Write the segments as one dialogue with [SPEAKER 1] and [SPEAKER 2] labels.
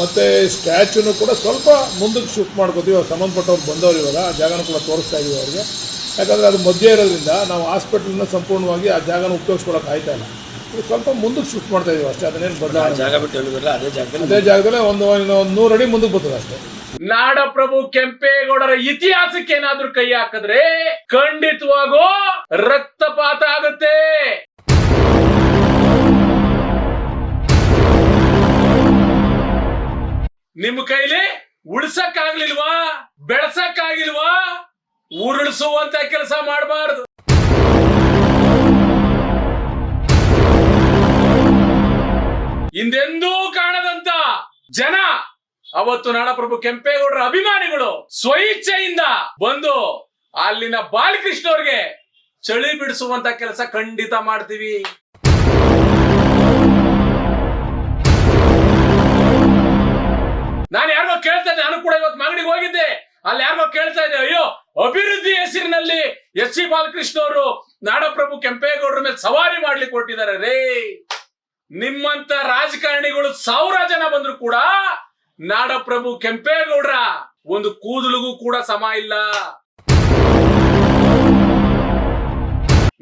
[SPEAKER 1] ಮತ್ತು ಸ್ಟ್ಯಾಚ್ಯೂನು ಕೂಡ ಸ್ವಲ್ಪ ಮುಂದಕ್ಕೆ ಶಿಫ್ಟ್ ಮಾಡ್ಕೋತೀವಿ ಅವ್ರು ಸಂಬಂಧಪಟ್ಟವ್ರು ಬಂದವರು ಇವಾಗ ಆ ಜಾಗನ ಕೂಡ ತೋರಿಸ್ತಾ ಇದೀವಿ ಅವ್ರಿಗೆ. ಯಾಕಂದರೆ ಅದು ಮಧ್ಯೆ ಇರೋದ್ರಿಂದ ನಾವು ಹಾಸ್ಪಿಟಲ್ನ ಸಂಪೂರ್ಣವಾಗಿ ಆ ಜಾಗನ ಉಪಯೋಗಿಸ್ಕೊಳಕ್ಕೆ ಆಯ್ತಾ ಇಲ್ಲ. ಸ್ವಲ್ಪ ಮುಂದಕ್ಕೆ ಶಿಫ್ಟ್ ಮಾಡ್ತಾ ಇದೀವಿ ಅಷ್ಟೇ ಅದನ್ನೇನು
[SPEAKER 2] ಆ
[SPEAKER 1] ಬದಲಾವಣೆ
[SPEAKER 2] ಜಾಗ ಬಿಟ್ಟು ಹೇಳಿದ್ರೆ ಅದೇ ಜಾಗದಲ್ಲಿ
[SPEAKER 1] ಅದೇ ಜಾಗದಲ್ಲೇ ಒಂದು ಒಂದು ನೂರು ಅಡಿ ಮುಂದಕ್ಕೆ ಬರ್ತದೆ ಅಷ್ಟೇ.
[SPEAKER 3] ನಾಡಪ್ರಭು ಕೆಂಪೇಗೌಡರ ಇತಿಹಾಸಕ್ಕೆ ಏನಾದ್ರೂ ಕೈ ಹಾಕಿದ್ರೆ ಖಂಡಿತವಾಗೂ ರಕ್ತಪಾತ ಆಗುತ್ತೆ. ನಿಮ್ಮ ಕೈಲಿ ಉಳ್ಸಕ್ ಆಗ್ಲಿಲ್ವಾ ಬೆಳ್ಸಕ್ ಆಗಿಲ್ವಾ ಉರುಳಿಸುವಂತ ಕೆಲಸ ಮಾಡಬಾರ್ದು. ಹಿಂದೆಂದೂ ಕಾಣದಂತ ಜನ ಅವತ್ತು ನಾಡಪ್ರಭು ಕೆಂಪೇಗೌಡರ ಅಭಿಮಾನಿಗಳು ಸ್ವಇಚ್ಛೆಯಿಂದ ಬಂದು ಅಲ್ಲಿನ ಬಾಲಕೃಷ್ಣ ಅವ್ರಿಗೆ ಚಳಿ ಬಿಡಿಸುವಂತ ಕೆಲಸ ಖಂಡಿತ ಮಾಡ್ತೀವಿ. ನಾನು ಯಾರಿಗೋ ಕೇಳ್ತಾ ಇದ್ದೆ, ನಾನು ಕೂಡ ಇವತ್ತು ಮಾಗಡಿಗೆ ಹೋಗಿದ್ದೆ. ಅಲ್ಲಿ ಯಾರಿಗೋ ಕೇಳ್ತಾ ಇದ್ದೆ, ಅಯ್ಯೋ, ಅಭಿವೃದ್ಧಿ ಹೆಸರಿನಲ್ಲಿ ಎಸ್ ಸಿ ಬಾಲಕೃಷ್ಣ ಅವರು ನಾಡಪ್ರಭು ಕೆಂಪೇಗೌಡರ ಮೇಲೆ ಸವಾರಿ ಮಾಡ್ಲಿಕ್ಕೆ ಕೊಟ್ಟಿದ್ದಾರೆ ರೇ, ನಿಮ್ಮಂತ ರಾಜಕಾರಣಿಗಳು ಸಾವಿರ ಜನ ಬಂದ್ರು ಕೂಡ ನಾಡಪ್ರಭು ಕೆಂಪೇಗೌಡ್ರ ಒಂದು ಕೂದಲಿಗೂ ಕೂಡ ಸಮ ಇಲ್ಲ.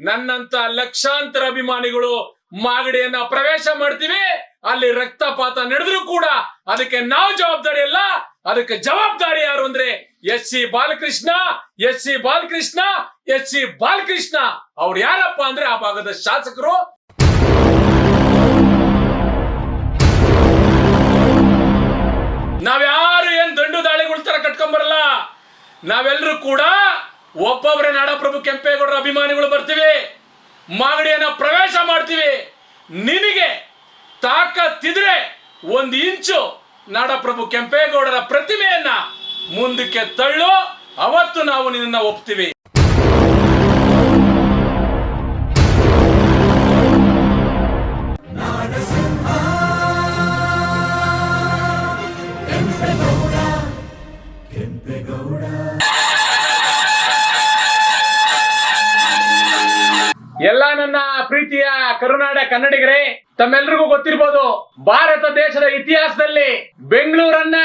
[SPEAKER 3] ನನ್ನಂತ ಲಕ್ಷಾಂತರ ಅಭಿಮಾನಿಗಳು ಮಾಗಡಿಯನ್ನ ಪ್ರವೇಶ ಮಾಡ್ತೀವಿ. ಅಲ್ಲಿ ರಕ್ತಪಾತ ನಡೆದ್ರು ಕೂಡ ಅದಕ್ಕೆ ನಾವು ಜವಾಬ್ದಾರಿ ಅಲ್ಲ, ಅದಕ್ಕೆ ಜವಾಬ್ದಾರಿ ಯಾರು ಅಂದ್ರೆ S C Balakrishna, S C Balakrishna, S C Balakrishna. ಅವ್ರು ಯಾರಪ್ಪ ಅಂದ್ರೆ ಆ ಭಾಗದ ಶಾಸಕರು. ನಾವ್ಯಾರು ಏನ್ ದಂಡು ದಾಳಿಗಳ ತರ ಕಟ್ಕೊಂಬರಲ್ಲ ನಾವೆಲ್ಲರೂ ಕೂಡ ಒಬ್ಬೊಬ್ಬರೇ ನಾಡಪ್ರಭು ಕೆಂಪೇಗೌಡರ ಅಭಿಮಾನಿಗಳು ಬರ್ತೀವಿ. ಮಾಗಡಿಯನ್ನ ಪ್ರವೇಶ ಮಾಡ್ತೀವಿ. ನಿನಗೆ ತಾಕತ್ತಿದ್ರೆ ಒಂದು ಇಂಚು ನಾಡಪ್ರಭು ಕೆಂಪೇಗೌಡರ ಪ್ರತಿಮೆಯನ್ನ ಮುಂದಕ್ಕೆ ತಳ್ಳು ಅವತ್ತು ನಾವು ನಿನ್ನ ಒಪ್ತೀವಿ. ಕರುನಾಡ ಕನ್ನಡಿಗರೇ, ತಮ್ಮೆಲ್ರಿಗೂ ಗೊತ್ತಿರ್ಬೋದು, ಭಾರತ ದೇಶದ ಇತಿಹಾಸದಲ್ಲಿ ಬೆಂಗಳೂರನ್ನ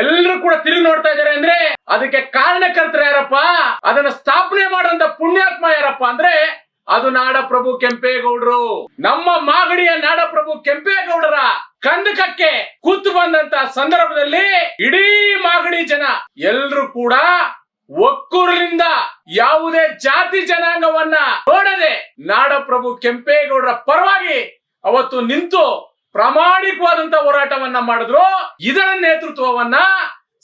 [SPEAKER 3] ಎಲ್ಲರೂ ಕೂಡ ತಿರುಗಿ ನೋಡ್ತಾ ಇದಾರೆ ಅಂದ್ರೆ ಅದಕ್ಕೆ ಕಾರಣಕರ್ತರು ಯಾರಪ್ಪ? ಅದನ್ನ ಸ್ಥಾಪನೆ ಮಾಡುವಂತ ಪುಣ್ಯಾತ್ಮ ಯಾರಪ್ಪ ಅಂದ್ರೆ ಅದು ನಾಡಪ್ರಭು ಕೆಂಪೇಗೌಡರು. ನಮ್ಮ ಮಾಗಡಿಯ ನಾಡಪ್ರಭು ಕೆಂಪೇಗೌಡರ ಕಂದಕಕ್ಕೆ ಕೂತು ಬಂದಂತ ಸಂದರ್ಭದಲ್ಲಿ ಇಡೀ ಮಾಗಡಿ ಜನ ಎಲ್ರು ಕೂಡ ಒಕ್ಕೂರಿನಿಂದ ಯಾವುದೇ ಜಾತಿ ಜನಾಂಗವನ್ನ ನೋಡದೆ ನಾಡಪ್ರಭು ಕೆಂಪೇಗೌಡರ ಪರವಾಗಿ ಅವತ್ತು ನಿಂತು ಪ್ರಾಮಾಣಿಕವಾದಂತ ಹೋರಾಟವನ್ನ ಮಾಡಿದ್ರು. ಇದರ ನೇತೃತ್ವವನ್ನ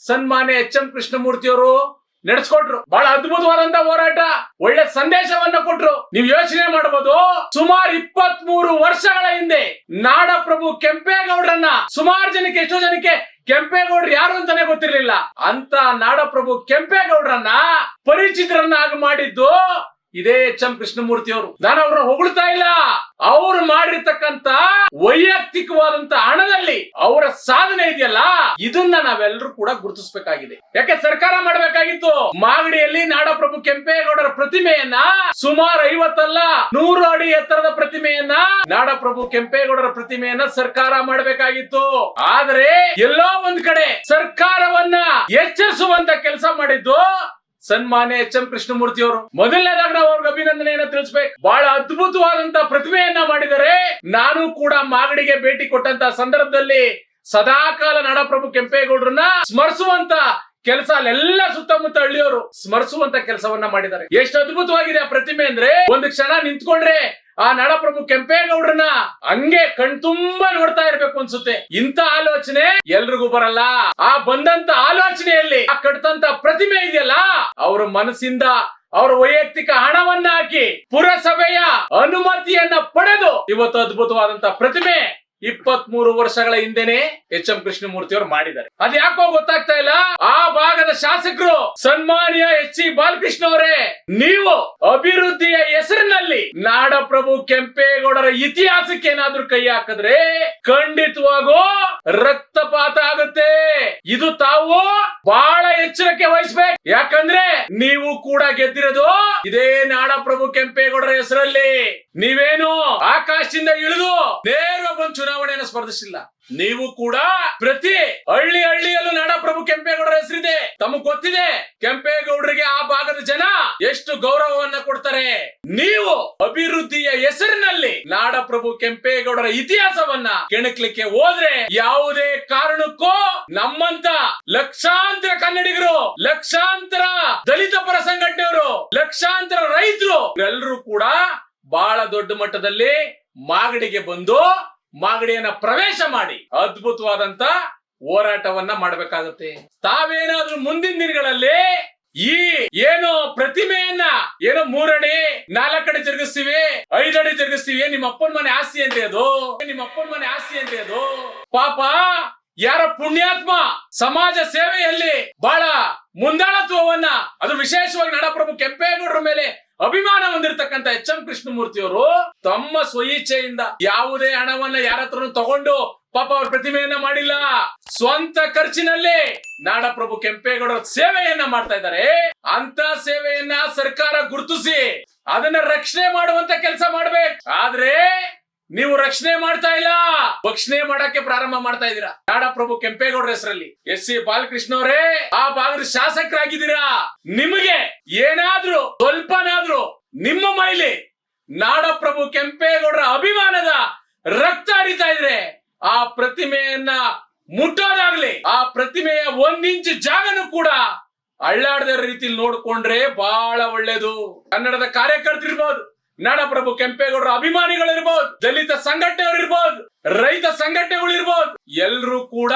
[SPEAKER 3] ಸನ್ಮಾನ್ಯ ಎಚ್ ಎಂ ಕೃಷ್ಣಮೂರ್ತಿ ಅವರು ನಡೆಸ್ಕೊಟ್ರು. ಬಹಳ ಅದ್ಭುತವಾದಂತ ಹೋರಾಟ. ಒಳ್ಳೆ ಸಂದೇಶವನ್ನ ಕೊಟ್ರು. ನೀವು ಯೋಚನೆ ಮಾಡಬಹುದು ಸುಮಾರು ಇಪ್ಪತ್ತ್ ಮೂರು ವರ್ಷಗಳ ಹಿಂದೆ ನಾಡಪ್ರಭು ಕೆಂಪೇಗೌಡರನ್ನ ಸುಮಾರು ಜನಕ್ಕೆ, ಎಷ್ಟೋ ಜನಕ್ಕೆ ಕೆಂಪೇಗೌಡರು ಯಾರು ಅಂತಾನೆ ಗೊತ್ತಿರ್ಲಿಲ್ಲ. ಅಂತ ನಾಡಪ್ರಭು ಕೆಂಪೇಗೌಡರನ್ನ ಪರಿಚಿತರನ್ನಾಗಿ ಮಾಡಿದ್ದು ಇದೇ ಎಚ್ ಎಂ ಕೃಷ್ಣಮೂರ್ತಿ ಅವರು ನಾನು ಅವ್ರನ್ನ ಹೊಗಳ್ತಾ ಇಲ್ಲ. ಅವ್ರು ಮಾಡಿರ್ತಕ್ಕಂತ ವೈಯಕ್ತಿಕವಾದಂತ ಹಣದಲ್ಲಿ ಅವರ ಸಾಧನೆ ಇದೆಯಲ್ಲ, ಇದನ್ನ ನಾವೆಲ್ಲರೂ ಕೂಡ ಗುರುತಿಸಬೇಕಾಗಿದೆ. ಯಾಕೆ ಸರ್ಕಾರ ಮಾಡಬೇಕಾಗಿತ್ತು? ಮಾಗಡಿಯಲ್ಲಿ ನಾಡಪ್ರಭು ಕೆಂಪೇಗೌಡರ ಪ್ರತಿಮೆಯನ್ನ ಸುಮಾರು ಐವತ್ತಲ್ಲ, ನೂರು ಅಡಿ ಎತ್ತರದ ಪ್ರತಿಮೆಯನ್ನ ನಾಡಪ್ರಭು ಕೆಂಪೇಗೌಡರ ಪ್ರತಿಮೆಯನ್ನ ಸರ್ಕಾರ ಮಾಡಬೇಕಾಗಿತ್ತು. ಆದ್ರೆ ಎಲ್ಲೋ ಒಂದ್ ಕಡೆ ಸರ್ಕಾರವನ್ನ ಎಚ್ಚರಿಸುವಂತ ಕೆಲಸ ಮಾಡಿದ್ದು ಸನ್ಮಾನ್ಯ ಎಚ್ ಎಂ ಕೃಷ್ಣಮೂರ್ತಿ ಅವರು ಮೊದಲನೇದಾಗ ನಾವು ಅವ್ರಿಗೆ ಅಭಿನಂದನೆಯನ್ನ ತಿಳಿಸ್ಬೇಕು. ಬಹಳ ಅದ್ಭುತವಾದಂತ ಪ್ರತಿಮೆಯನ್ನ ಮಾಡಿದರೆ ನಾನು ಕೂಡ ಮಾಗಡಿಗೆ ಭೇಟಿ ಕೊಟ್ಟಂತ ಸಂದರ್ಭದಲ್ಲಿ ಸದಾಕಾಲ ನಾಡಪ್ರಭು ಕೆಂಪೇಗೌಡರನ್ನ ಸ್ಮರಿಸುವಂತ ಕೆಲಸ ಅಲ್ಲೆಲ್ಲ ಸುತ್ತಮುತ್ತ ಹಳ್ಳಿಯವರು ಸ್ಮರಿಸುವಂತ ಕೆಲಸವನ್ನ ಮಾಡಿದ್ದಾರೆ. ಎಷ್ಟು ಅದ್ಭುತವಾಗಿದೆ ಆ ಪ್ರತಿಮೆ ಅಂದ್ರೆ ಒಂದು ಕ್ಷಣ ನಿಂತ್ಕೊಂಡ್ರೆ ಆ ನಳಪ್ರಭು ಕೆಂಪೇಗೌಡರನ್ನ ಹಂಗೆ ಕಣ್ತುಂಬಾ ನೋಡ್ತಾ ಇರ್ಬೇಕು ಅನ್ಸುತ್ತೆ. ಇಂತ ಆಲೋಚನೆ ಎಲ್ರಿಗೂ ಬರಲ್ಲ. ಆ ಬಂದಂತ ಆಲೋಚನೆಯಲ್ಲಿ ಆ ಕಟ್ತಂತ ಪ್ರತಿಮೆ ಇದೆಯಲ್ಲ, ಅವ್ರ ಮನಸ್ಸಿಂದ ಅವರ ವೈಯಕ್ತಿಕ ಹಣವನ್ನ ಹಾಕಿ ಪುರಸಭೆಯ ಅನುಮತಿಯನ್ನ ಪಡೆದು ಇವತ್ತು ಅದ್ಭುತವಾದಂತ ಪ್ರತಿಮೆ ಇಪ್ಪತ್ ಮೂರು ವರ್ಷಗಳ ಹಿಂದೆನೆ ಎಚ್ ಎಂ ಕೃಷ್ಣಮೂರ್ತಿ ಅವರು ಮಾಡಿದ್ದಾರೆ. ಅದ್ ಯಾಕೋ ಗೊತ್ತಾಗ್ತಾ ಇಲ್ಲ? ಆ ಭಾಗದ ಶಾಸಕರು ಸನ್ಮಾನ್ಯ ಎಚ್ ಸಿ ಬಾಲಕೃಷ್ಣ ಅವರೇ, ನೀವು ಅಭಿವೃದ್ಧಿಯ ಹೆಸರಿನಲ್ಲಿ ನಾಡಪ್ರಭು ಕೆಂಪೇಗೌಡರ ಇತಿಹಾಸಕ್ಕೆ ಏನಾದ್ರೂ ಕೈ ಹಾಕಿದ್ರೆ ಖಂಡಿತವಾಗೂ ರಕ್ತಪಾತ ಆಗುತ್ತೆ. ಇದು ತಾವು ಬಹಳ ಎಚ್ಚರಿಕೆ ವಹಿಸ್ಬೇಕು. ಯಾಕಂದ್ರೆ ನೀವು ಕೂಡ ಗೆದ್ದಿರೋದು ಇದೇ ನಾಡಪ್ರಭು ಕೆಂಪೇಗೌಡರ ಹೆಸರಲ್ಲಿ. ನೀವೇನು ಆಕಾಶದಿಂದ ಇಳಿದು ನೇರ ಬಂದು ಚುನಾವಣೆಯನ್ನು ಸ್ಪರ್ಧಿಸಿಲ್ಲ. ನೀವು ಕೂಡ ಪ್ರತಿ ಹಳ್ಳಿ ಹಳ್ಳಿಯಲ್ಲೂ ನಾಡಪ್ರಭು ಕೆಂಪೇಗೌಡರ ಹೆಸರಿದೆ. ತಮಗ್ ಗೊತ್ತಿದೆ, ಕೆಂಪೇಗೌಡರಿಗೆ ಆ ಭಾಗದ ಜನ ಎಷ್ಟು ಗೌರವವನ್ನ ಕೊಡ್ತಾರೆ. ನೀವು ಅಭಿವೃದ್ಧಿಯ ಹೆಸರಿನಲ್ಲಿ ನಾಡಪ್ರಭು ಕೆಂಪೇಗೌಡರ ಇತಿಹಾಸವನ್ನ ಕೆಣಕ್ಲಿಕ್ಕೆ ಹೋದ್ರೆ ಯಾವುದೇ ಕಾರಣಕ್ಕೂ ನಮ್ಮಂತ ಲಕ್ಷಾಂತರ ಕನ್ನಡಿಗರು, ಲಕ್ಷಾಂತರ ದಲಿತ ಪರ ಸಂಘಟನೆಯವರು, ಲಕ್ಷಾಂತರ ರೈತರು ಎಲ್ಲರೂ ಕೂಡ ಬಹಳ ದೊಡ್ಡ ಮಟ್ಟದಲ್ಲಿ ಮಾಗಡಿಗೆ ಬಂದು ಮಾಗಡಿಯನ್ನ ಪ್ರವೇಶ ಮಾಡಿ ಅದ್ಭುತವಾದಂತ ಹೋರಾಟವನ್ನ ಮಾಡಬೇಕಾಗುತ್ತೆ. ತಾವೇನಾದ್ರೂ ಮುಂದಿನ ದಿನಗಳಲ್ಲಿ ಈ ಏನು ಪ್ರತಿಮೆಯನ್ನ ಏನೋ ಮೂರಡಿ ನಾಲ್ಕಡಿ ಜರುಗಿಸ್ತೀವಿ ಐದಡಿ ಜರುಗಿಸ್ತೀವಿ ನಿಮ್ಮ ಅಪ್ಪನ ಮನೆ ಆಸ್ತಿ ಅಂತ ಅದು ನಿಮ್ಮ ಅಪ್ಪನ ಮನೆ ಆಸ್ತಿ ಅಂತ ಅದು ಪಾಪ ಯಾರ ಪುಣ್ಯಾತ್ಮ ಸಮಾಜ ಸೇವೆಯಲ್ಲಿ ಬಹಳ ಮುಂದಾಳತ್ವವನ್ನ, ಅದು ವಿಶೇಷವಾಗಿ ನಡಪ್ರಭು ಕೆಂಪೇಗೌಡರ ಮೇಲೆ ಅಭಿಮಾನ ಹೊಂದಿರತಕ್ಕಂತ ಎಚ್ ಎಂ ಕೃಷ್ಣಮೂರ್ತಿ ಅವರು ತಮ್ಮ ಸ್ವಇಚ್ಛೆಯಿಂದ ಯಾವುದೇ ಹಣವನ್ನ ಯಾರತ್ರನು ತಗೊಂಡು ಪಾಪ ಅವ್ರ ಪ್ರತಿಮೆಯನ್ನ ಮಾಡಿಲ್ಲ. ಸ್ವಂತ ಖರ್ಚಿನಲ್ಲಿ ನಾಡಪ್ರಭು ಕೆಂಪೇಗೌಡರ ಸೇವೆಯನ್ನ ಮಾಡ್ತಾ ಇದ್ದಾರೆ. ಅಂತ ಸೇವೆಯನ್ನ ಸರ್ಕಾರ ಗುರುತಿಸಿ ಅದನ್ನ ರಕ್ಷಣೆ ಮಾಡುವಂತ ಕೆಲಸ ಮಾಡ್ಬೇಕು. ಆದ್ರೆ ನೀವು ರಕ್ಷಣೆ ಮಾಡ್ತಾ ಇಲ್ಲ. ಭಕ್ಷಣೆ ಮಾಡಕ್ಕೆ ಪ್ರಾರಂಭ ಮಾಡ್ತಾ ಇದ್ದೀರಾ. ನಾಡಪ್ರಭು ಕೆಂಪೇಗೌಡರ ಹೆಸರಲ್ಲಿ ಎಸ್ ಸಿ ಬಾಲಕೃಷ್ಣ ಅವರೇ, ಆ ಭಾಗದ ಶಾಸಕರಾಗಿದ್ದೀರಾ. ನಿಮಗೆ ಏನಾದ್ರೂ, ಸ್ವಲ್ಪನಾದ್ರೂ ನಿಮ್ಮ ಮೈಲಿ ನಾಡಪ್ರಭು ಕೆಂಪೇಗೌಡರ ಅಭಿಮಾನದ ರಕ್ತ ಹರಿತಾ ಇದ್ರೆ ಆ ಪ್ರತಿಮೆಯನ್ನ ಮುಟ್ಟೋದಾಗ್ಲಿ, ಆ ಪ್ರತಿಮೆಯ ಒಂದಿಂಚು ಜಾಗನು ಜಾಗನೂ ಕೂಡ ಅಳ್ಳಾಡದ ರೀತಿಲಿ ನೋಡ್ಕೊಂಡ್ರೆ ಬಹಳ ಒಳ್ಳೇದು. ಕನ್ನಡದ ಕಾರ್ಯಕರ್ತರಿರ್ಬೋದು. ನಾಡಪ್ರಭು ಕೆಂಪೇಗೌಡರ ಅಭಿಮಾನಿಗಳಿರ್ಬೋದು, ದಲಿತ ಸಂಘಟನೆಗಳಿರ್ಬೋದು ರೈತ ಸಂಘಟನೆಗಳಿರ್ಬೋದು, ಎಲ್ರೂ ಕೂಡ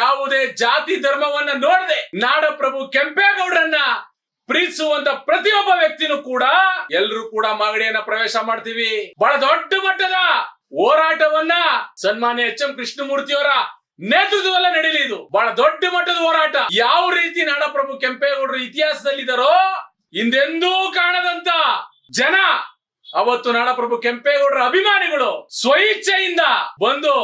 [SPEAKER 3] ಯಾವುದೇ ಜಾತಿ ಧರ್ಮವನ್ನ ನೋಡದೆ ನಾಡಪ್ರಭು ಕೆಂಪೇಗೌಡರನ್ನ ಪ್ರೀತಿಸುವಂತ ಪ್ರತಿಯೊಬ್ಬ ವ್ಯಕ್ತಿನೂ ಕೂಡ ಎಲ್ರೂ ಕೂಡ ಮಾಗಡಿಯನ್ನ ಪ್ರವೇಶ ಮಾಡ್ತೀವಿ. ಬಹಳ ದೊಡ್ಡ ಮಟ್ಟದ ಹೋರಾಟವನ್ನ ಸನ್ಮಾನ್ಯ ಎಚ್ ಎಂ ಕೃಷ್ಣಮೂರ್ತಿಯವರ ನೇತೃತ್ವದಲ್ಲೇ ನಡೀಲಿ ಇದು. ಬಹಳ ದೊಡ್ಡ ಮಟ್ಟದ ಹೋರಾಟ. ಯಾವ ರೀತಿ ನಾಡಪ್ರಭು ಕೆಂಪೇಗೌಡರು ಇತಿಹಾಸದಲ್ಲಿದ್ದಾರೋ, ಹಿಂದೆಂದೂ ಕಾಣದಂತ ಜನ ಅವತ್ತು ನಾಡಪ್ರಭು ಕೆಂಪೇಗೌಡರ ಅಭಿಮಾನಿಗಳು ಸ್ವಇಚ್ಛೆಯಿಂದ ಬಂದು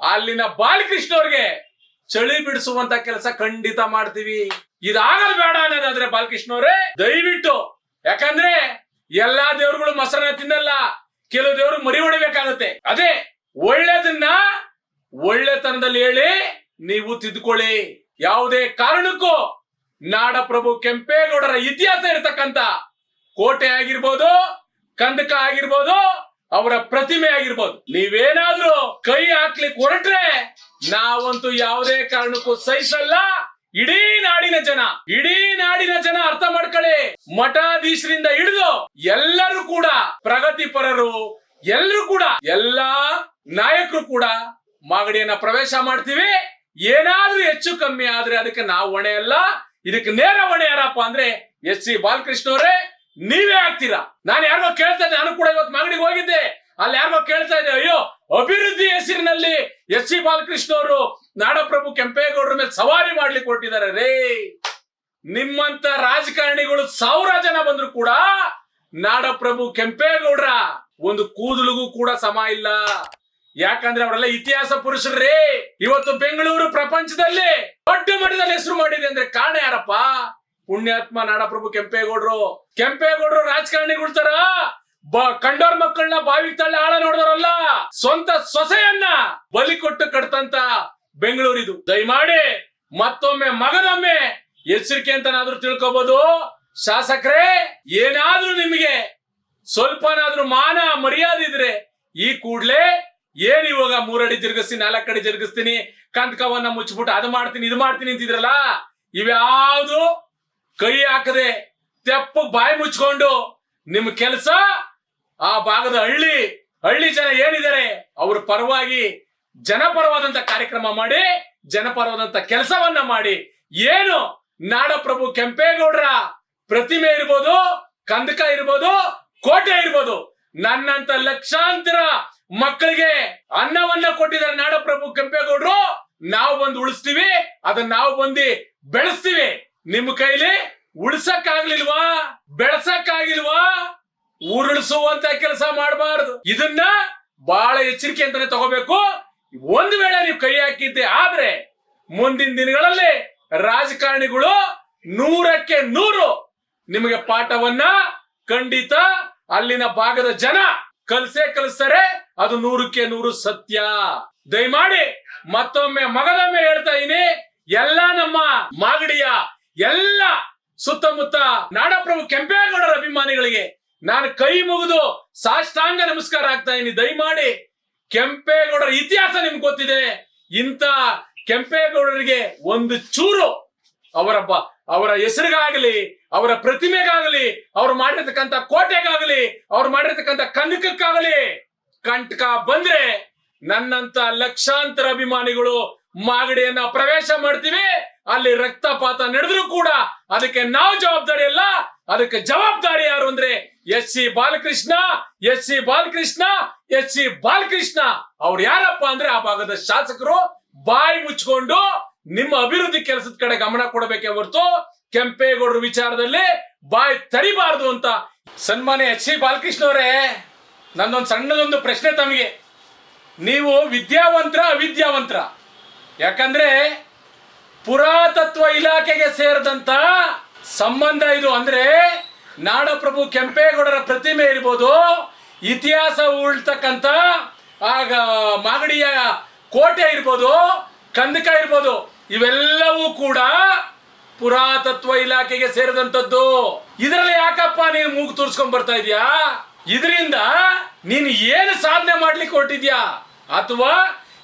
[SPEAKER 3] ಅಲ್ಲಿನ ಬಾಲಕೃಷ್ಣ ಅವ್ರಿಗೆ ಚಳಿ ಬಿಡಿಸುವಂತ ಕೆಲಸ ಖಂಡಿತ ಮಾಡ್ತೀವಿ. ಇದಾಗಲ್ ಬೇಡ ಅನ್ನೋದಾದ್ರೆ ಬಾಲಕೃಷ್ಣ ಅವರೇ, ದಯವಿಟ್ಟು. ಯಾಕಂದ್ರೆ ಎಲ್ಲಾ ದೇವ್ರುಗಳು ಮೊಸರನ್ನ ತಿನ್ನಲ್ಲ, ಕೆಲವು ದೇವರು ಮರಿ ಹೊಡಿಬೇಕಾಗತ್ತೆ. ಅದೇ, ಒಳ್ಳೇದನ್ನ ಒಳ್ಳೆತನದಲ್ಲಿ ಹೇಳಿ ನೀವು ತಿದ್ಕೊಳ್ಳಿ. ಯಾವುದೇ ಕಾರಣಕ್ಕೂ ನಾಡಪ್ರಭು ಕೆಂಪೇಗೌಡರ ಇತಿಹಾಸ ಇರತಕ್ಕಂತ ಕೋಟೆ ಆಗಿರ್ಬೋದು ಕಂದಕ ಆಗಿರ್ಬೋದು, ಅವರ ಪ್ರತಿಮೆ ಆಗಿರ್ಬೋದು. ನೀವೇನಾದ್ರೂ ಕೈ ಹಾಕ್ಲಿಕ್ಕೆ ಹೊರಟ್ರೆ ನಾವಂತೂ ಯಾವುದೇ ಕಾರಣಕ್ಕೂ ಸಹಿಸಲ್ಲ. ಇಡೀ ನಾಡಿನ ಜನ, ಇಡೀ ನಾಡಿನ ಜನ ಅರ್ಥ ಮಾಡ್ಕೊಳ್ಳಿ. ಮಠಾಧೀಶರಿಂದ ಹಿಡಿದು ಎಲ್ಲರೂ ಕೂಡ, ಪ್ರಗತಿಪರರು ಎಲ್ಲರೂ ಕೂಡ, ಎಲ್ಲಾ ನಾಯಕರು ಕೂಡ ಮಾಗಡಿಯನ್ನ ಪ್ರವೇಶ ಮಾಡ್ತೀವಿ. ಏನಾದ್ರೂ ಹೆಚ್ಚು ಕಮ್ಮಿ ಆದ್ರೆ ಅದಕ್ಕೆ ನಾವು ಹೊಣೆ ಅಲ್ಲ. ಇದಕ್ಕೆ ನೇರ ಹೊಣೆ ಯಾರಪ್ಪ ಅಂದ್ರೆ ಎಸ್ ಸಿ ಬಾಲಕೃಷ್ಣ ಅವರೇ. ನೀವೇ ಆಗ್ತೀರಾ? ನಾನು ಯಾರಿಗೋ ಕೇಳ್ತಾ ಇದ್ದೆ, ನಾನು ಕೂಡ ಇವತ್ತು ಮಾಗಡಿಗೆ ಹೋಗಿದ್ದೆ. ಅಲ್ಲಿ ಯಾರಿಗೋ ಕೇಳ್ತಾ ಇದ್ದೆ, ಅಯ್ಯೋ, ಅಭಿವೃದ್ಧಿ ಹೆಸರಿನಲ್ಲಿ ಎಸ್ ಸಿ ಬಾಲಕೃಷ್ಣ ಅವರು ನಾಡಪ್ರಭು ಕೆಂಪೇಗೌಡರ ಮೇಲೆ ಸವಾರಿ ಮಾಡ್ಲಿಕ್ಕೆ ಕೊಟ್ಟಿದ್ದಾರೆ ರೇ, ನಿಮ್ಮಂತ ರಾಜಕಾರಣಿಗಳು ಸಾವಿರ ಜನ ಬಂದ್ರು ಕೂಡ ನಾಡಪ್ರಭು ಕೆಂಪೇಗೌಡರ ಒಂದು ಕೂದಲಿಗೂ ಕೂಡ ಸಮ ಇಲ್ಲ. ಯಾಕಂದ್ರೆ ಅವರೆಲ್ಲ ಇತಿಹಾಸ ಪುರುಷರೇ ಇವತ್ತು ಬೆಂಗಳೂರು ಪ್ರಪಂಚದಲ್ಲಿ ದೊಡ್ಡ ಮಟ್ಟದಲ್ಲಿ ಹೆಸರು ಮಾಡಿದೆ ಅಂದ್ರೆ ಕಾರಣ ಯಾರಪ್ಪ? ಪುಣ್ಯಾತ್ಮ ನಾಡಪ್ರಭು ಕೆಂಪೇಗೌಡರು. ಕೆಂಪೇಗೌಡರು ರಾಜಕಾರಣಿಗಳ ತರ ಬ ಕಂಡೋರ್ ಮಕ್ಕಳನ್ನ ಬಾವಿ ತಳ್ಳಿ ಆಳ ನೋಡಿದವರಲ್ಲ. ಸ್ವಂತ ಸೊಸೆಯನ್ನ ಬಲಿ ಕೊಟ್ಟು ಕಟ್ತಂತ ಬೆಂಗಳೂರಿದು ದಯಮಾಡಿ ಮತ್ತೊಮ್ಮೆ ಮಗದೊಮ್ಮೆ ಎಚ್ಚರಿಕೆ ಅಂತನಾದ್ರೂ ತಿಳ್ಕೊಬಹುದು ಶಾಸಕರೇ, ಏನಾದ್ರೂ ನಿಮಗೆ ಸ್ವಲ್ಪನಾದ್ರೂ ಮಾನ ಮರ್ಯಾದೆ ಇದ್ರೆ ಈ ಕೂಡ್ಲೆ ಏನ್ ಇವಾಗ ಮೂರಡಿ ಜರುಗಿಸ್ತೀನಿ ನಾಲ್ಕಡಿ ಜರುಗಿಸ್ತೀನಿ ಕಂದಕವನ್ನ ಮುಚ್ಚಿಬಿಟ್ಟು ಅದು ಮಾಡ್ತೀನಿ, ಇದು ಮಾಡ್ತೀನಿ ಅಂತಿದ್ರಲ್ಲ, ಇವ್ಯಾವುದು ಕೈ ಹಾಕದೆ ತೆಪ್ಪು ಬಾಯಿ ಮುಚ್ಕೊಂಡು ನಿಮ್ ಕೆಲಸ ಆ ಭಾಗದ ಹಳ್ಳಿ ಹಳ್ಳಿ ಜನ ಏನಿದ್ದಾರೆ ಅವ್ರ ಪರವಾಗಿ ಜನಪರವಾದಂತ ಕಾರ್ಯಕ್ರಮ ಮಾಡಿ, ಜನಪರವಾದಂತ ಕೆಲಸವನ್ನ ಮಾಡಿ. ಏನು ನಾಡಪ್ರಭು ಕೆಂಪೇಗೌಡರ ಪ್ರತಿಮೆ ಇರ್ಬೋದು, ಕಂದಕ ಇರ್ಬೋದು, ಕೋಟೆ ಇರ್ಬೋದು, ನನ್ನಂತ ಲಕ್ಷಾಂತರ ಮಕ್ಕಳಿಗೆ ಅನ್ನವನ್ನ ಕೊಟ್ಟಿದ್ದಾರೆ ನಾಡಪ್ರಭು ಕೆಂಪೇಗೌಡರು. ನಾವು ಬಂದು ಉಳಿಸ್ತೀವಿ, ಅದನ್ನ ನಾವು ಬಂದು ಬೆಳೆಸ್ತೀವಿ. ನಿಮ್ಮ ಕೈಲಿ ಉಳ್ಸಕ್ ಆಗ್ಲಿಲ್ವಾ ಬೆಳಸಕ್ ಆಗಿಲ್ವಾ ಉರುಳಿಸುವಂತ ಕೆಲಸ ಮಾಡಬಾರದು. ಇದನ್ನ ಬಹಳ ಎಚ್ಚರಿಕೆ ಅಂತಾನೆ ತಗೋಬೇಕು. ಒಂದ್ ವೇಳೆ ನೀವು ಕೈ ಹಾಕಿದ್ದೆ ಆದ್ರೆ, ಮುಂದಿನ ದಿನಗಳಲ್ಲಿ ರಾಜಕಾರಣಿಗಳು ನೂರಕ್ಕೆ ನೂರು ನಿಮಗೆ ಪಾಠವನ್ನ ಖಂಡಿತ ಅಲ್ಲಿನ ಭಾಗದ ಜನ ಕಲ್ಸೇ ಕಲಿಸ್ತಾರೆ. ಅದು ನೂರಕ್ಕೆ ನೂರು ಸತ್ಯ. ದಯಮಾಡಿ ಮತ್ತೊಮ್ಮೆ ಮಗದೊಮ್ಮೆ ಹೇಳ್ತಾ ಇದೀನಿ, ಎಲ್ಲ ನಮ್ಮ ಮಾಗಡಿಯ ಎಲ್ಲ ಸುತ್ತಮುತ್ತ ನಾಡಪ್ರಭು ಕೆಂಪೇಗೌಡರ ಅಭಿಮಾನಿಗಳಿಗೆ ನಾನು ಕೈ ಮುಗಿದು ಸಾಷ್ಟಾಂಗ ನಮಸ್ಕಾರ ಆಗ್ತಾ ಇದ್ದೀನಿ. ದಯಮಾಡಿ ಕೆಂಪೇಗೌಡರ ಇತಿಹಾಸ ನಿಮ್ಗೆ ಗೊತ್ತಿದೆ. ಇಂಥ ಕೆಂಪೇಗೌಡರಿಗೆ ಒಂದು ಚೂರು ಅವರ ಅವರ ಹೆಸರಿಗಾಗಲಿ, ಅವರ ಪ್ರತಿಮೆಗಾಗಲಿ, ಅವ್ರು ಮಾಡಿರ್ತಕ್ಕಂಥ ಕೋಟೆಗಾಗಲಿ, ಅವ್ರು ಮಾಡಿರ್ತಕ್ಕಂಥ ಕನಕಕ್ಕಾಗಲಿ, ಕಂಟಕ ಬಂದ್ರೆ ನನ್ನಂತ ಲಕ್ಷಾಂತರ ಅಭಿಮಾನಿಗಳು ಮಾಗಡಿಯನ್ನ ಪ್ರವೇಶ ಮಾಡ್ತೀವಿ, ಅಲ್ಲಿ ರಕ್ತಪಾತ ನಡೆದ್ರು ಕೂಡ ಅದಕ್ಕೆ ನಾವು ಜವಾಬ್ದಾರಿ ಅಲ್ಲ, ಅದಕ್ಕೆ ಜವಾಬ್ದಾರಿ ಯಾರು ಅಂದ್ರೆ S C Balakrishna, S C Balakrishna, S C Balakrishna. ಅವ್ರು ಯಾರಪ್ಪ ಅಂದ್ರೆ ಆ ಭಾಗದ ಶಾಸಕರು ಬಾಯಿ ಮುಚ್ಕೊಂಡು ನಿಮ್ಮ ಅಭಿವೃದ್ಧಿ ಕೆಲಸದ ಕಡೆ ಗಮನ ಕೊಡಬೇಕೇ ಹೊರತು ಕೆಂಪೇಗೌಡರ ವಿಚಾರದಲ್ಲಿ ಬಾಯಿ ತರಿಬಾರದು ಅಂತ ಸನ್ಮಾನ್ಯ ಎಚ್ ಸಿ ಬಾಲಕೃಷ್ಣ ಅವರೇ ನನ್ನೊಂದು ಸಣ್ಣದೊಂದು ಪ್ರಶ್ನೆ ತಮಗೆ. ನೀವು ವಿದ್ಯಾವಂತರ, ಅವಿದ್ಯಾವಂತರ? ಯಾಕಂದ್ರೆ ಪುರಾತತ್ವ ಇಲಾಖೆಗೆ ಸೇರಿದಂತ ಸಂಬಂಧ ಇದು ಅಂದ್ರೆ ನಾಡಪ್ರಭು ಕೆಂಪೇಗೌಡರ ಪ್ರತಿಮೆ ಇರ್ಬೋದು, ಇತಿಹಾಸ ಉಳ್ತಕ್ಕಂತ, ಆಗ ಮಾಗಡಿಯ ಕೋಟೆ ಇರ್ಬೋದು, ಕಂದಕ ಇರ್ಬೋದು, ಇವೆಲ್ಲವೂ ಕೂಡ ಪುರಾತತ್ವ ಇಲಾಖೆಗೆ ಸೇರಿದಂಥದ್ದು ಇದರಲ್ಲಿ ಯಾಕಪ್ಪ ನೀನು ಮೂಗು ತೋರಿಸ್ಕೊಂಡ್ ಬರ್ತಾ ಇದೀಯಾ? ಇದರಿಂದ ನೀನು ಏನು ಸಾಧನೆ ಮಾಡ್ಲಿಕ್ಕೆ ಹೊರಟಿದ್ಯಾ? ಅಥವಾ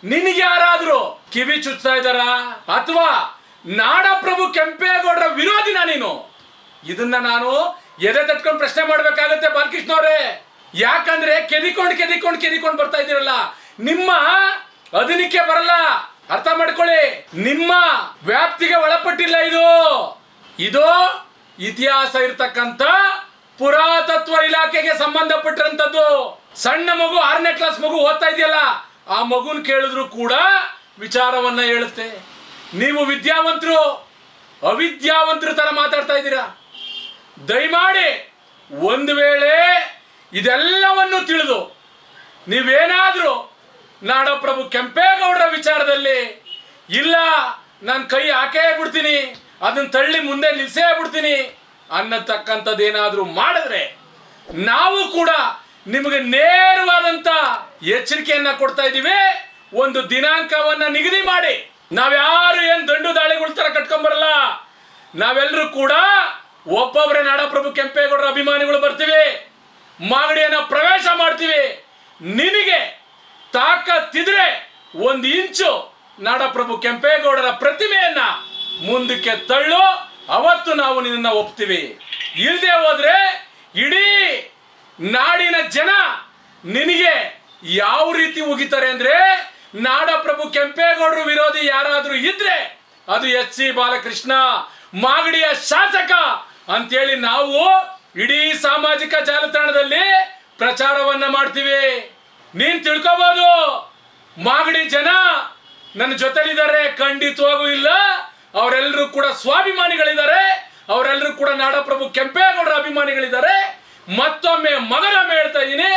[SPEAKER 3] ನಿನಗೆ ಯಾರಾದರೂ ಕಿವಿ ಚುಚ್ತಾ ಇದ್ದಾರಾ? ಅಥವಾ ನಾಡಪ್ರಭು ಕೆಂಪೇಗೌಡರ ವಿರೋಧಿನ ನೀನು? ಇದನ್ನ ನಾನು ಎದೆ ತಟ್ಕೊಂಡು ಪ್ರಶ್ನೆ ಮಾಡ್ಬೇಕಾಗತ್ತೆ ಬಾಲಕೃಷ್ಣ ಅವರೇ. ಯಾಕಂದ್ರೆ ಕೆದಿಕೊಂಡು ಕೆದಿಕೊಂಡು ಕೆದಿಕೊಂಡು ಬರ್ತಾ ಇದ್ದೀರಲ್ಲ. ನಿಮ್ಮ ಅದನಿಕೆ ಬರಲ್ಲ. ಅರ್ಥ ಮಾಡ್ಕೊಳ್ಳಿ. ನಿಮ್ಮ ವ್ಯಾಪ್ತಿಗೆ ಒಳಪಟ್ಟಿಲ್ಲ ಇದು. ಇದು ಇತಿಹಾಸ ಇರ್ತಕ್ಕಂತ ಪುರಾತತ್ವ ಇಲಾಖೆಗೆ ಸಂಬಂಧಪಟ್ಟಿರಂತದ್ದು ಸಣ್ಣ ಮಗು ಆರನೇ ಕ್ಲಾಸ್ ಮಗು ಓದ್ತಾ ಇದೆಯಲ್ಲ. ಆ ಮಗುನ ಕೇಳಿದ್ರು ಕೂಡ ವಿಚಾರವನ್ನ ಹೇಳುತ್ತೆ. ನೀವು ವಿದ್ಯಾವಂತರು, ಅವಿದ್ಯಾವಂತರ ತರ ಮಾತಾಡ್ತಾ ಇದ್ದೀರಾ? ದಯಮಾಡಿ ಒಂದು ವೇಳೆ ಇದೆಲ್ಲವನ್ನು ತಿಳಿದು ನೀವೇನಾದರೂ ನಾಡಪ್ರಭು ಕೆಂಪೇಗೌಡರ ವಿಚಾರದಲ್ಲಿ ಇಲ್ಲ, ನಾನು ಕೈ ಹಾಕೇ ಬಿಡ್ತೀನಿ ಅದನ್ನು ತಳ್ಳಿ ಮುಂದೆ ನಿಲ್ಸೇ ಬಿಡ್ತೀನಿ ಅನ್ನತಕ್ಕಂಥದ್ದೇನಾದ್ರೂ ಮಾಡಿದ್ರೆ ನಾವು ಕೂಡ ನಿಮಗೆ ನೇರವಾದಂತ ಎಚ್ಚರಿಕೆಯನ್ನ ಕೊಡ್ತಾ ಇದ್ದೀವಿ ಒಂದು ದಿನಾಂಕವನ್ನ ನಿಗದಿ ಮಾಡಿ. ನಾವ್ಯಾರು ಏನ್ ದಂಡು ದಾಳಿಗಳ ತರ ಕಟ್ಕೊಂಬರಲ್ಲ. ನಾವೆಲ್ಲರೂ ಕೂಡ ಒಬ್ಬೊಬ್ಬರೇ ನಾಡಪ್ರಭು ಕೆಂಪೇಗೌಡರ ಅಭಿಮಾನಿಗಳು ಬರ್ತೀವಿ. ಮಾಗಡಿಯನ್ನ ಪ್ರವೇಶ ಮಾಡ್ತೀವಿ. ನಿನಗೆ ತಾಕತ್ತಿದ್ರೆ ಒಂದು ಇಂಚು ನಾಡಪ್ರಭು ಕೆಂಪೇಗೌಡರ ಪ್ರತಿಮೆಯನ್ನ ಮುಂದಕ್ಕೆ ತಳ್ಳು. ಅವತ್ತು ನಾವು ನಿನ್ನ ಒಪ್ತೀವಿ. ಇಲ್ಲದೆ ಹೋದ್ರೆ ಇಡೀ ನಾಡಿನ ಜನ ನಿನಗೆ ಯಾವ ರೀತಿ ಉಗಿತಾರೆ ಅಂದ್ರೆ ನಾಡಪ್ರಭು ಕೆಂಪೇಗೌಡರು ವಿರೋಧಿ ಯಾರಾದ್ರೂ ಇದ್ರೆ ಅದು ಎಚ್ ಸಿ ಬಾಲಕೃಷ್ಣ, ಮಾಗಡಿಯ ಶಾಸಕ ಅಂತೇಳಿ ನಾವು ಇಡೀ ಸಾಮಾಜಿಕ ಜಾಲತಾಣದಲ್ಲಿ ಪ್ರಚಾರವನ್ನ ಮಾಡ್ತೀವಿ. ನೀನ್ ತಿಳ್ಕೋಬಹುದು ಮಾಗಡಿ ಜನ ನನ್ನ ಜೊತೆಲಿದ್ದಾರೆ, ಖಂಡಿತವಾಗೂ ಇಲ್ಲ. ಅವರೆಲ್ಲರೂ ಕೂಡ ಸ್ವಾಭಿಮಾನಿಗಳಿದ್ದಾರೆ. ಅವರೆಲ್ಲರೂ ಕೂಡ ನಾಡಪ್ರಭು ಕೆಂಪೇಗೌಡರ ಅಭಿಮಾನಿಗಳಿದ್ದಾರೆ. ಮತ್ತೊಮ್ಮೆ ಮಗನೊಮ್ಮೆ ಹೇಳ್ತಾ ಇದ್ದೀನಿ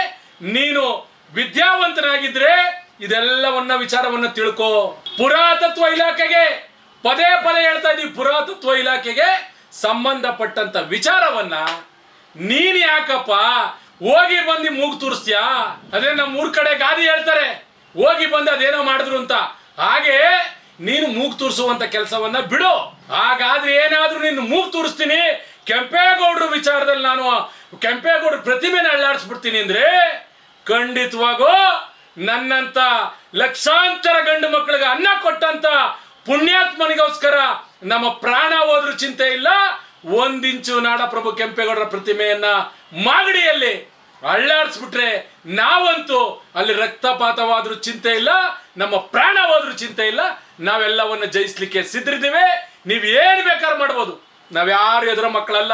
[SPEAKER 3] ನೀನು ವಿದ್ಯಾವಂತನಾಗಿದ್ರೆ ಇದೆಲ್ಲವನ್ನ ವಿಚಾರವನ್ನ ತಿಳ್ಕೋ. ಪುರಾತತ್ವ ಇಲಾಖೆಗೆ ಪದೇ ಪದೇ ಹೇಳ್ತಾ ಇದ್ದೀವಿ ಪುರಾತತ್ವ ಇಲಾಖೆಗೆ ಸಂಬಂಧಪಟ್ಟಂತ ವಿಚಾರವನ್ನ. ನೀನ್ ಯಾಕಪ್ಪ ಹೋಗಿ ಬಂದು ಮೂಗ್ ತೋರಿಸ್ತೀಯಾ? ಅದೇ ನಮ್ಮ ಊರ್ ಕಡೆ ಗಾದಿ ಹೇಳ್ತಾರೆ, ಹೋಗಿ ಬಂದು ಅದೇನೋ ಮಾಡಿದ್ರು ಅಂತ. ಹಾಗೆ ನೀನು ಮೂಗ್ ತೋರಿಸುವಂತ ಕೆಲಸವನ್ನ ಬಿಡು. ಹಾಗಾದ್ರೆ ಏನಾದ್ರೂ ನೀನು ಮೂಗ್ ತೋರಿಸ್ತೀನಿ, ಕೆಂಪೇಗೌಡರು ವಿಚಾರದಲ್ಲಿ ನಾನು ಕೆಂಪೇಗೌಡರು ಪ್ರತಿಮೆನ ಅಳ್ಳಾಡಿಸ್ಬಿಡ್ತೀನಿ ಅಂದ್ರೆ ಖಂಡಿತವಾಗೂ ನನ್ನಂತ ಲಕ್ಷಾಂತರ ಗಂಡು ಮಕ್ಕಳಿಗೆ ಅನ್ನ ಕೊಟ್ಟಂತ ಪುಣ್ಯಾತ್ಮನಿಗೋಸ್ಕರ ನಮ್ಮ ಪ್ರಾಣ ಹೋದ್ರೂ ಚಿಂತೆ ಇಲ್ಲ. ಒಂದಿಂಚು ನಾಡಪ್ರಭು ಕೆಂಪೇಗೌಡರ ಪ್ರತಿಮೆಯನ್ನ ಮಾಗಡಿಯಲ್ಲಿ ಅಳ್ಳಾಡಿಸ್ಬಿಟ್ರೆ ನಾವಂತೂ ಅಲ್ಲಿ ರಕ್ತಪಾತವಾದ್ರೂ ಚಿಂತೆ ಇಲ್ಲ, ನಮ್ಮ ಪ್ರಾಣ ಹೋದ್ರೂ ಚಿಂತೆ ಇಲ್ಲ. ನಾವೆಲ್ಲವನ್ನ ಜಯಿಸ್ಲಿಕ್ಕೆ ಸಿದ್ಧರಿದ್ದೀವಿ. ನೀವು ಏನು ಬೇಕಾದ್ರೂ ಮಾಡ್ಬೋದು. ನಾವ್ಯಾರು ಎದುರ ಮಕ್ಕಳಲ್ಲ.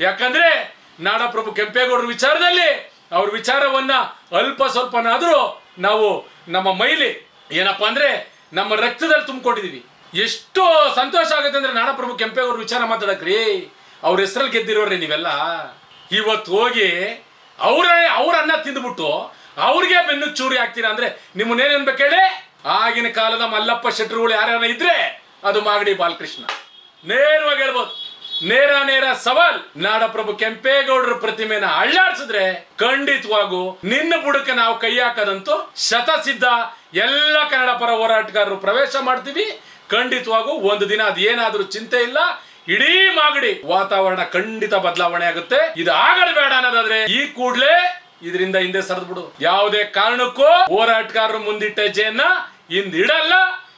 [SPEAKER 3] ಯಾಕಂದ್ರೆ ನಾಡಪ್ರಭು ಕೆಂಪೇಗೌಡರ ವಿಚಾರದಲ್ಲಿ ಅವ್ರ ವಿಚಾರವನ್ನ ಅಲ್ಪ ಸ್ವಲ್ಪನಾದ್ರೂ ನಾವು ನಮ್ಮ ಮೈಲಿ ಏನಪ್ಪಾ ಅಂದ್ರೆ ನಮ್ಮ ರಕ್ತದಲ್ಲಿ ತುಂಬಿಕೊಂಡಿದೀವಿ. ಎಷ್ಟು ಸಂತೋಷ ಆಗುತ್ತೆ ಅಂದ್ರೆ ನಾಡಪ್ರಭು ಕೆಂಪೇಗೌಡರ ವಿಚಾರ ಮಾತಾಡಕ್ರಿ ಅವ್ರ ಹೆಸರಲ್ಲಿ ಗೆದ್ದಿರೋರಿ ನೀವೆಲ್ಲ. ಇವತ್ತು ಹೋಗಿ ಅವರೇ, ಅವ್ರ ಅನ್ನ ತಿಂದ್ಬಿಟ್ಟು ಅವ್ರಿಗೆ ಬೆನ್ನು ಚೂರಿ ಹಾಕ್ತೀರಾ ಅಂದ್ರೆ ನಿಮ್ಮನ್ನೇನೇನ್ಬೇಕು ಹೇಳಿ? ಆಗಿನ ಕಾಲದ ಮಲ್ಲಪ್ಪ ಶೆಟ್ರುಗಳು ಯಾರ್ಯಾರ ಇದ್ರೆ ಅದು ಮಾಗಡಿ ಬಾಲಕೃಷ್ಣ. ನೇರವಾಗಿ ಹೇಳ್ಬೋದು. ನೇರ ನೇರ ಸವಾಲ್. ನಾಡಪ್ರಭು ಕೆಂಪೇಗೌಡರ ಪ್ರತಿಮೆನ ಅಳ್ಳಾಡ್ಸಿದ್ರೆ ಖಂಡಿತವಾಗೂ ನಿನ್ನ ಬುಡಕ್ಕೆ ನಾವು ಕೈ ಹಾಕದಂತೂ ಶತಸಿದ್ಧ ಎಲ್ಲ ಕನ್ನಡ ಪರ ಹೋರಾಟಗಾರರು ಪ್ರವೇಶ ಮಾಡ್ತೀವಿ. ಖಂಡಿತವಾಗೂ ಒಂದು ದಿನ ಅದೇನಾದ್ರೂ ಚಿಂತೆ ಇಲ್ಲ. ಇಡೀ ಮಾಗಡಿ ವಾತಾವರಣ ಖಂಡಿತ ಬದಲಾವಣೆ ಆಗುತ್ತೆ. ಇದು ಆಗಲು ಬೇಡ ಅನ್ನೋದಾದ್ರೆ ಈ ಕೂಡ್ಲೇ ಇದರಿಂದ ಹಿಂದೆ ಸರಿದ್ಬಿಡು ಯಾವುದೇ ಕಾರಣಕ್ಕೂ ಹೋರಾಟಗಾರರು ಮುಂದಿಟ್ಟ ಹೆಜ್ಜೆಯನ್ನ ಹಿಂದಿಡಲ್ಲ.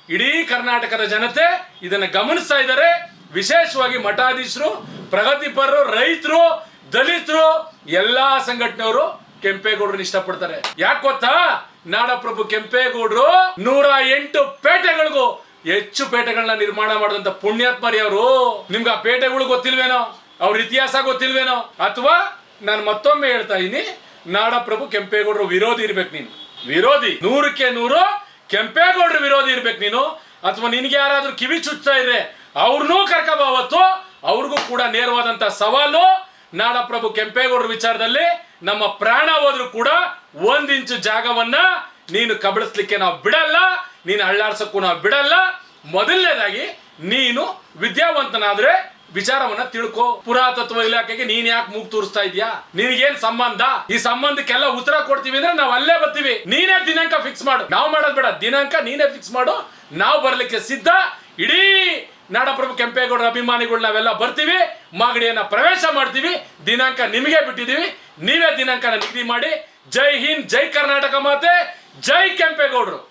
[SPEAKER 3] ಇಡೀ ಕರ್ನಾಟಕದ ಜನತೆ ಇದನ್ನ ಗಮನಿಸ್ತಾ ಇದ್ದಾರೆ. ವಿಶೇಷವಾಗಿ ಮಠಾಧೀಶರು, ಪ್ರಗತಿಪರರು, ರೈತರು, ದಲಿತರು, ಎಲ್ಲಾ ಸಂಘಟನೆಯವರು ಕೆಂಪೇಗೌಡರನ್ನ ಇಷ್ಟಪಡ್ತಾರೆ. ಯಾಕೆ ಗೊತ್ತಾ? ನಾಡಪ್ರಭು ಕೆಂಪೇಗೌಡರು ನೂರ ಎಂಟು ಪೇಟೆಗಳಿಗೂ ಹೆಚ್ಚು ಪೇಟೆಗಳನ್ನ ನಿರ್ಮಾಣ ಮಾಡಿದಂತ ಪುಣ್ಯಾತ್ಮರಿ ಅವರು. ನಿಮ್ಗೆ ಆ ಪೇಟೆಗಳು ಗೊತ್ತಿಲ್ವೇನೋ? ಅವ್ರ ಇತಿಹಾಸ ಗೊತ್ತಿಲ್ವೇನೋ? ಅಥವಾ ನಾನು ಮತ್ತೊಮ್ಮೆ ಹೇಳ್ತಾ ಇದ್ದೀನಿ ನಾಡಪ್ರಭು ಕೆಂಪೇಗೌಡರು ವಿರೋಧಿ ಇರ್ಬೇಕು ನೀನು. ವಿರೋಧಿ. ನೂರಕ್ಕೆ ನೂರು ಕೆಂಪೇಗೌಡರು ವಿರೋಧಿ ಇರ್ಬೇಕು ನೀನು. ಅಥವಾ ನಿನ್ಗೆ ಯಾರಾದ್ರೂ ಕಿವಿ ಚುಚ್ತಾ ಇದ್ರೆ ಅವ್ರನ್ನೂ ಕರ್ಕಬ ಅವತ್ತು. ಅವ್ರಿಗೂ ಕೂಡ ನೇರವಾದಂತ ಸವಾಲು. ನಾಡಪ್ರಭು ಕೆಂಪೇಗೌಡರ ವಿಚಾರದಲ್ಲಿ ನಮ್ಮ ಪ್ರಾಣ ಹೋದ್ರು ಕೂಡ ಒಂದಿಂಚು ಜಾಗವನ್ನ ನೀನು ಕಬಳಿಸ್ಲಿಕ್ಕೆ ನಾವು ಬಿಡಲ್ಲ. ನೀನು ಅಳ್ಳಾಡ್ಸಕ್ಕೂ ನಾವು ಬಿಡಲ್ಲ. ಮೊದಲನೇದಾಗಿ ನೀನು ವಿದ್ಯಾವಂತನಾದ್ರೆ ವಿಚಾರವನ್ನ ತಿಳ್ಕೊ. ಪುರಾತತ್ವ ಇಲಾಖೆಗೆ ನೀನ್ ಯಾಕೆ ಮೂಗ್ ತೋರಿಸ್ತಾ ಇದೀಯಾ? ನಿನಗೇನ್ ಸಂಬಂಧ? ಈ ಸಂಬಂಧಕ್ಕೆಲ್ಲ ಉತ್ತರ ಕೊಡ್ತೀವಿ ಅಂದ್ರೆ ನಾವು ಅಲ್ಲೇ ಬರ್ತೀವಿ. ನೀನೇ ದಿನಾಂಕ ಫಿಕ್ಸ್ ಮಾಡು. ನಾವು ಮಾಡೋದ್ ಬೇಡ. ದಿನಾಂಕ ನೀನೇ ಫಿಕ್ಸ್ ಮಾಡು. ನಾವು ಬರ್ಲಿಕ್ಕೆ ಸಿದ್ಧ. ಇಡೀ ನಾಡಪ್ರಭು ಕೆಂಪೇಗೌಡರ ಅಭಿಮಾನಿಗಳು ನಾವೆಲ್ಲ ಬರ್ತೀವಿ, ಮಾಗಡಿಯನ್ನು ಪ್ರವೇಶ ಮಾಡ್ತೀವಿ, ದಿನಾಂಕ ನಿಮಗೆ ಬಿಟ್ಟಿದ್ದೀವಿ, ನೀವೇ ದಿನಾಂಕನ ನಿಗದಿ ಮಾಡಿ. ಜೈ ಹಿಂದ್, ಜೈ ಕರ್ನಾಟಕ ಮಾತೆ, ಜೈ ಕೆಂಪೇಗೌಡರು.